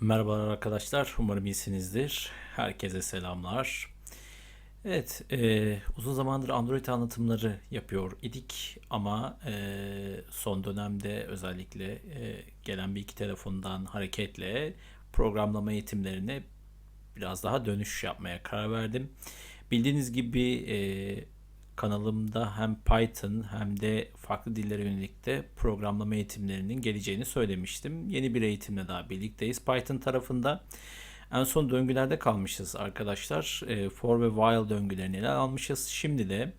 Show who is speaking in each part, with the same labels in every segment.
Speaker 1: Merhabalar arkadaşlar, umarım iyisinizdir. Herkese selamlar. Evet, e, uzun zamandır Android anlatımları yapıyor idik ama e, son dönemde özellikle e, gelen bir iki telefondan hareketle programlama eğitimlerine biraz daha dönüş yapmaya karar verdim. Bildiğiniz gibi e, kanalımda hem Python hem de farklı dillere yönelik de programlama eğitimlerinin geleceğini söylemiştim. Yeni bir eğitimle daha birlikteyiz Python tarafında. En son döngülerde kalmışız arkadaşlar. E, for ve while döngülerini ele almışız. Şimdi de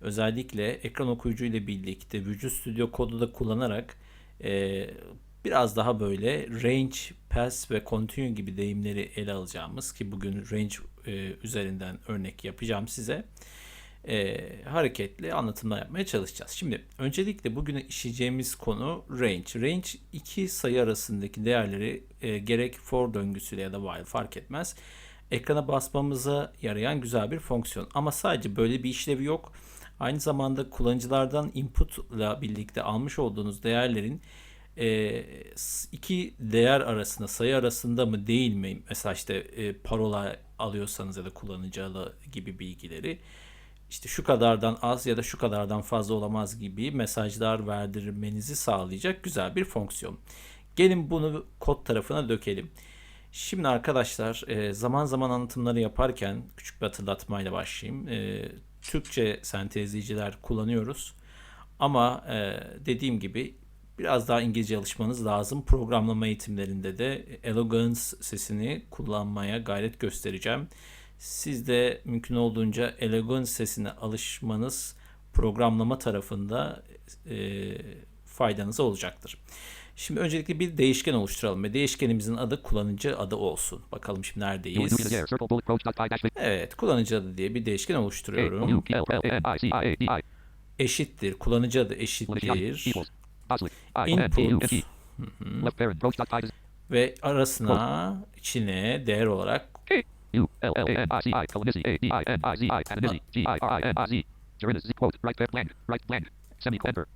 Speaker 1: özellikle ekran okuyucu ile birlikte Visual Studio kodu da kullanarak e, biraz daha böyle range, pass ve continue gibi deyimleri ele alacağımız ki bugün range e, üzerinden örnek yapacağım size e, hareketli anlatımlar yapmaya çalışacağız. Şimdi öncelikle bugün işleyeceğimiz konu range. Range iki sayı arasındaki değerleri e, gerek for döngüsüyle ya da while fark etmez. Ekrana basmamıza yarayan güzel bir fonksiyon. Ama sadece böyle bir işlevi yok. Aynı zamanda kullanıcılardan inputla birlikte almış olduğunuz değerlerin e, iki değer arasında sayı arasında mı değil mi mesela işte e, parola alıyorsanız ya da kullanıcı gibi bilgileri işte şu kadardan az ya da şu kadardan fazla olamaz gibi mesajlar verdirmenizi sağlayacak güzel bir fonksiyon. Gelin bunu kod tarafına dökelim. Şimdi arkadaşlar e, zaman zaman anlatımları yaparken küçük bir hatırlatmayla başlayayım. E, Türkçe sentezleyiciler kullanıyoruz. Ama e, dediğim gibi biraz daha İngilizce alışmanız lazım. Programlama eğitimlerinde de elegance sesini kullanmaya gayret göstereceğim. Siz de mümkün olduğunca elegance sesine alışmanız programlama tarafında e, faydanıza olacaktır. Şimdi öncelikle bir değişken oluşturalım ve değişkenimizin adı kullanıcı adı olsun. Bakalım şimdi neredeyiz? Evet, kullanıcı adı diye bir değişken oluşturuyorum. Eşittir, kullanıcı adı eşittir. Input
Speaker 2: roach.py dash
Speaker 1: ve arasına içine değer olarak
Speaker 2: U L L N I C I Kalanisi A D I N I Z I Ananisi G I R I N I Z Jarinis Z quote right parent blank right blank semicolon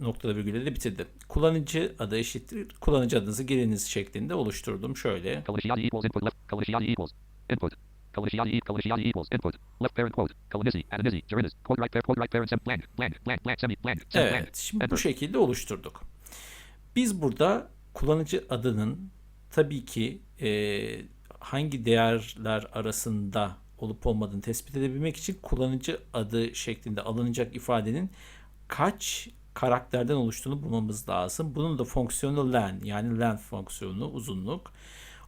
Speaker 1: noktada virgülle de bitirdim. Kullanıcı adı eşittir. Kullanıcı adınızı giriniz şeklinde oluşturdum. Şöyle.
Speaker 2: Kalanisiadi equals input left Kalanisiadi equals input Kalanisiadi Kalanisiadi equals input left parent quote Kalanisi Ananisi Jarinis quote right parent quote right parent sem blank blank blank blank semi blank
Speaker 1: Evet, şimdi bu şekilde oluşturduk. Biz burada kullanıcı adının tabii ki e, hangi değerler arasında olup olmadığını tespit edebilmek için kullanıcı adı şeklinde alınacak ifadenin kaç karakterden oluştuğunu bulmamız lazım. Bunun da fonksiyonu len yani len fonksiyonu uzunluk.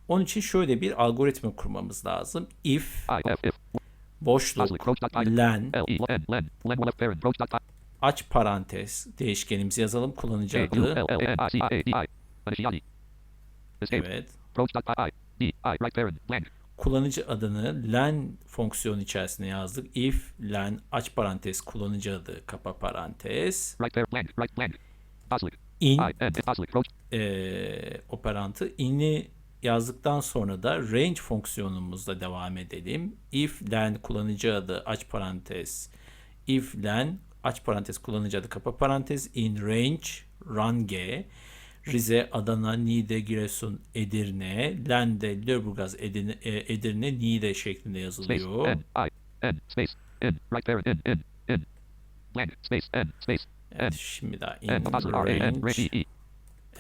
Speaker 1: Onun için şöyle bir algoritma kurmamız lazım. If boşluk len
Speaker 2: E
Speaker 1: aç parantez değişkenimizi yazalım kullanıcı
Speaker 2: U
Speaker 1: adı.
Speaker 2: Escape
Speaker 1: Evet. Kullanıcı adını len fonksiyonu içerisine yazdık. If len aç parantez kullanıcı adı kapa parantez.
Speaker 2: Right parent blank right blank
Speaker 1: in eee, operantı. İn'i yazdıktan sonra da range fonksiyonumuzla devam edelim. If len kullanıcı adı aç parantez. İf len aç parantez kullanıcı adı kapa parantez. İn range run g Rize, Adana, Niğde, Giresun, Edirne, Lende, Lüleburgaz, Edirne, e, Edirne, Niğde şeklinde
Speaker 2: space
Speaker 1: yazılıyor.
Speaker 2: N I N space in right parent in in in blank space N space
Speaker 1: Evet, şimdi daha in
Speaker 2: N N
Speaker 1: range.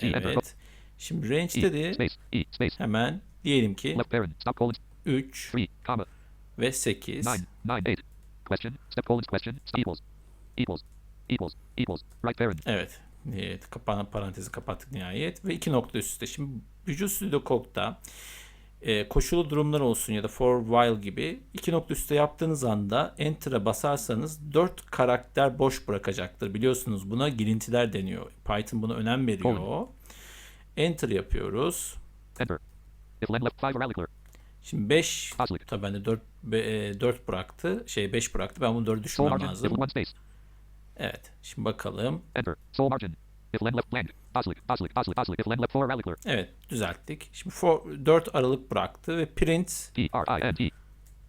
Speaker 2: range
Speaker 1: Evet. Şimdi range'de
Speaker 2: E
Speaker 1: de
Speaker 2: space E space
Speaker 1: hemen diyelim ki
Speaker 2: left parent stop colon
Speaker 1: 3
Speaker 2: 3 comma
Speaker 1: ve 8.
Speaker 2: 9 9 8 question step colon question equals equals equals equals right parent
Speaker 1: Evet. Evet, kapanan parantezi kapattık nihayet ve iki nokta üstte. Şimdi Visual Studio Code'da e, koşulu durumlar olsun ya da for while gibi iki nokta üstte yaptığınız anda Enter'a basarsanız 4 karakter boş bırakacaktır. Biliyorsunuz buna girintiler deniyor. Python buna önem veriyor. Enter yapıyoruz.
Speaker 2: enter if len left 5 or aliquar
Speaker 1: Şimdi 5
Speaker 2: Bosley
Speaker 1: tabii bende 4 4 bıraktı. Şey 5 bıraktı. Ben bunu 4'e
Speaker 2: sole
Speaker 1: düşürmem
Speaker 2: margin if
Speaker 1: lazım. Evet. Şimdi bakalım.
Speaker 2: enter sole margin if len left blank Bosley Bosley Bosley Bosley if len left 4 or aliquar
Speaker 1: Evet düzelttik. Şimdi for, 4 aralık bıraktı ve print
Speaker 2: P R I N T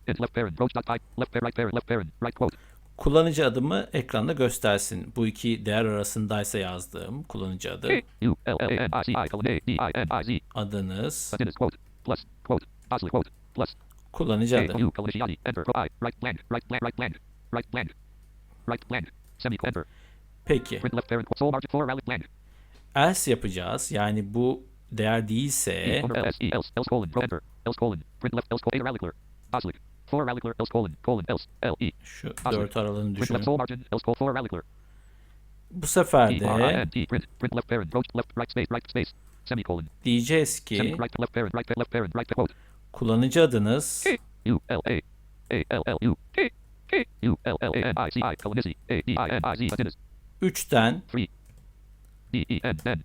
Speaker 2: int left parent roach.py left parent right parent left parent right quote
Speaker 1: Kullanıcı adımı ekranda göstersin. Bu iki değer arasındaysa yazdığım kullanıcı adı.
Speaker 2: U L L A N I C I colon A D I N I Z.
Speaker 1: Adınız,
Speaker 2: Adinus quote plus quote Bosley quote plus
Speaker 1: kullanıcı
Speaker 2: A
Speaker 1: adı.
Speaker 2: Right blank right blank right blank right blank right blank
Speaker 1: Peki. Else yapacağız. Yani bu değer değilse şu dört aralığını düşünün. Bu sefer
Speaker 2: E
Speaker 1: de diyeceğiz ki kullanıcı adınız
Speaker 2: U L A A L L U K K U L L A N I C I colon A D I N I Z Adinus
Speaker 1: 3'ten
Speaker 2: three. D E N N.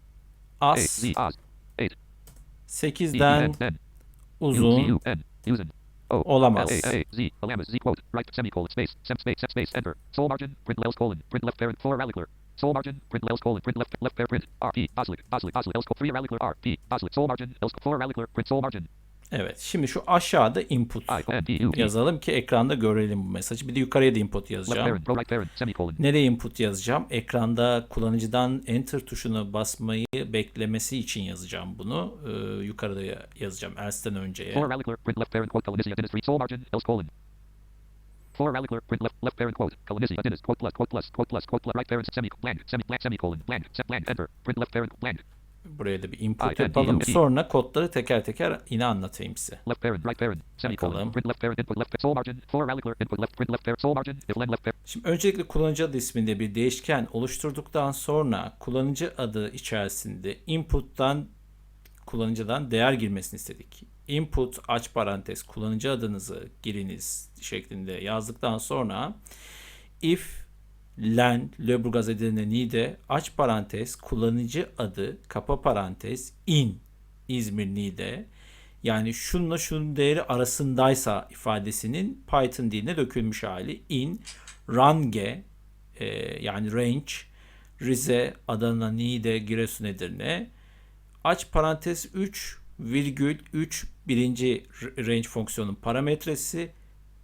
Speaker 2: A
Speaker 1: az,
Speaker 2: Z Oz eight. D E
Speaker 1: 8'den
Speaker 2: N N. U Z
Speaker 1: uzun.
Speaker 2: U N. Usen O.
Speaker 1: Olamaz.
Speaker 2: L A A Z. Alamas Z quote. Right. Semicolon. Space. Sem space. Sem space. Enter. Sole margin. Print else colon. Print left parent. For rallycler sole margin. Print else colon. Print left left parent. Print R P. Oslick Oslick Oslick else colon. Three rallycler R P. Oslick sole margin. Else for rallycler print sole margin
Speaker 1: Evet. Şimdi şu aşağıda input yazalım ki ekranda görelim bu mesajı. Bir de yukarıya da input yazacağım. Nereye input yazacağım? Ekranda kullanıcıdan enter tuşuna basmayı beklemesi için yazacağım bunu. Ee, yukarıda ya- yazacağım else'den önceye.
Speaker 2: For. For rallycler, print left left parent quote colon Adinus quote plus quote plus quote plus quote plus right parent semi blank semi blank semicolon blank blank enter print left parent blank
Speaker 1: Buraya da bir input yapalım. Sonra kodları teker teker yine anlatayım size. Şimdi öncelikle kullanıcı adı isminde bir değişken oluşturduktan sonra kullanıcı adı içerisinde input'tan kullanıcıdan değer girmesini istedik. Input aç parantez kullanıcı adınızı giriniz şeklinde yazdıktan sonra if len Lüleburgaz Edirne aç parantez kullanıcı adı kapa parantez in İzmir Niğde yani şunla şunun değeri arasındaysa ifadesinin Python diline dökülmüş hali. İn range e, yani range Rize, Adana, Niğde, Giresun, Edirne. Aç parantez 3 virgül 3 birinci range fonksiyonun parametresi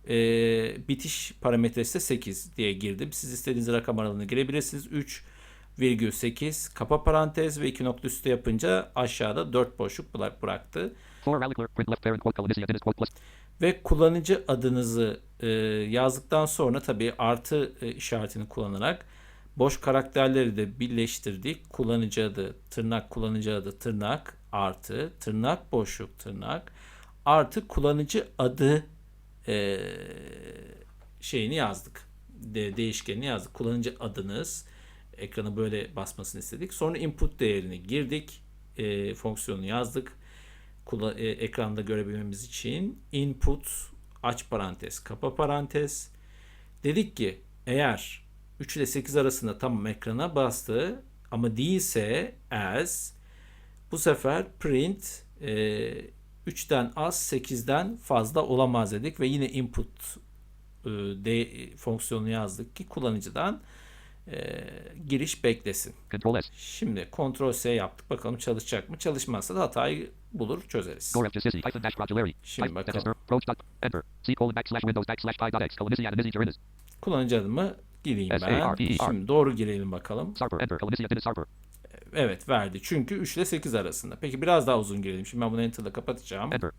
Speaker 1: e, bitiş parametresi de 8 diye girdim. Siz istediğiniz rakam aralığına girebilirsiniz. 3 virgül 8 kapa parantez ve iki nokta üstü yapınca aşağıda 4 boşluk bırak- bıraktı. Ve kullanıcı adınızı e, yazdıktan sonra tabii artı e, işaretini kullanarak boş karakterleri de birleştirdik. Kullanıcı adı, tırnak, kullanıcı adı, tırnak, artı, tırnak, boşluk, tırnak, artı kullanıcı adı e, şeyini yazdık. De, değişkenini yazdık. Kullanıcı adınız ekranı böyle basmasını istedik. Sonra input değerini girdik. E, fonksiyonu yazdık. Kula- e, ekranda görebilmemiz için input aç parantez kapa parantez dedik ki eğer 3 ile 8 arasında tamam ekrana bastı ama değilse as bu sefer print e, 3'ten az 8'den fazla olamaz dedik ve yine input e, de, fonksiyonu yazdık ki kullanıcıdan e, giriş beklesin.
Speaker 2: control S
Speaker 1: Şimdi Ctrl S yaptık. Bakalım çalışacak mı? Çalışmazsa da hatayı bulur çözeriz. Şimdi bakalım. Kullanıcı adımı gireyim ben.
Speaker 2: S-A-R-P-E-R.
Speaker 1: Şimdi doğru girelim bakalım.
Speaker 2: Sarper enter Sarper
Speaker 1: Evet verdi. Çünkü 3 ile 8 arasında. Peki biraz daha uzun girelim. Şimdi ben bunu enter'la kapatacağım.
Speaker 2: enter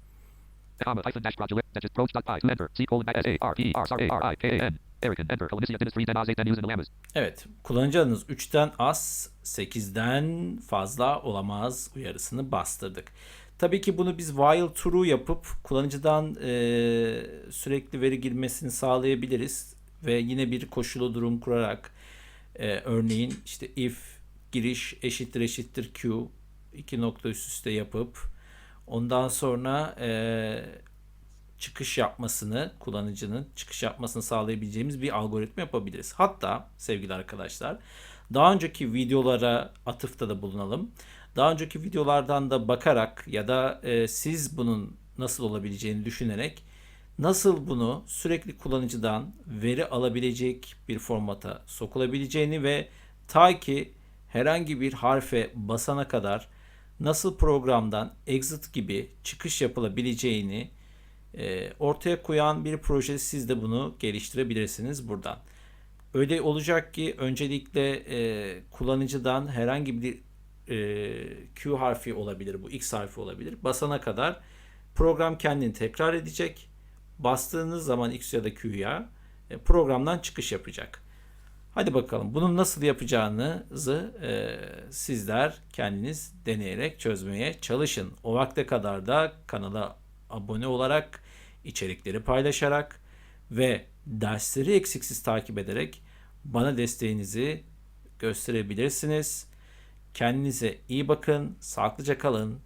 Speaker 2: comma hyphen dash Progelary Digit Roach dot pi enter C colon back S A R P E R Sar A R I K A N Erican enter colon Izzy Adinus 3 then Oz 8 then Usen Alamas
Speaker 1: Evet. Kullanıcı adınız 3'ten az 8'den fazla olamaz uyarısını bastırdık. Tabii ki bunu biz while true yapıp kullanıcıdan eee, sürekli veri girmesini sağlayabiliriz. Ve yine bir koşulu durum kurarak eee, örneğin işte if giriş eşittir eşittir q iki nokta üst üste yapıp ondan sonra eee, çıkış yapmasını, kullanıcının çıkış yapmasını sağlayabileceğimiz bir algoritma yapabiliriz. Hatta sevgili arkadaşlar, daha önceki videolara atıfta da bulunalım. Daha önceki videolardan da bakarak ya da e, siz bunun nasıl olabileceğini düşünerek nasıl bunu sürekli kullanıcıdan veri alabilecek bir formata sokulabileceğini ve ta ki herhangi bir harfe basana kadar nasıl programdan exit gibi çıkış yapılabileceğini e, ortaya koyan bir proje siz de bunu geliştirebilirsiniz buradan. Öyle olacak ki öncelikle e, kullanıcıdan herhangi bir e, Q harfi olabilir, bu X harfi olabilir. Basana kadar program kendini tekrar edecek. Bastığınız zaman X ya da Q'ya e, programdan çıkış yapacak. Hadi bakalım bunun nasıl yapacağınızı e, sizler kendiniz deneyerek çözmeye çalışın. O vakte kadar da kanala abone olarak, içerikleri paylaşarak ve dersleri eksiksiz takip ederek bana desteğinizi gösterebilirsiniz. Kendinize iyi bakın, sağlıklıca kalın.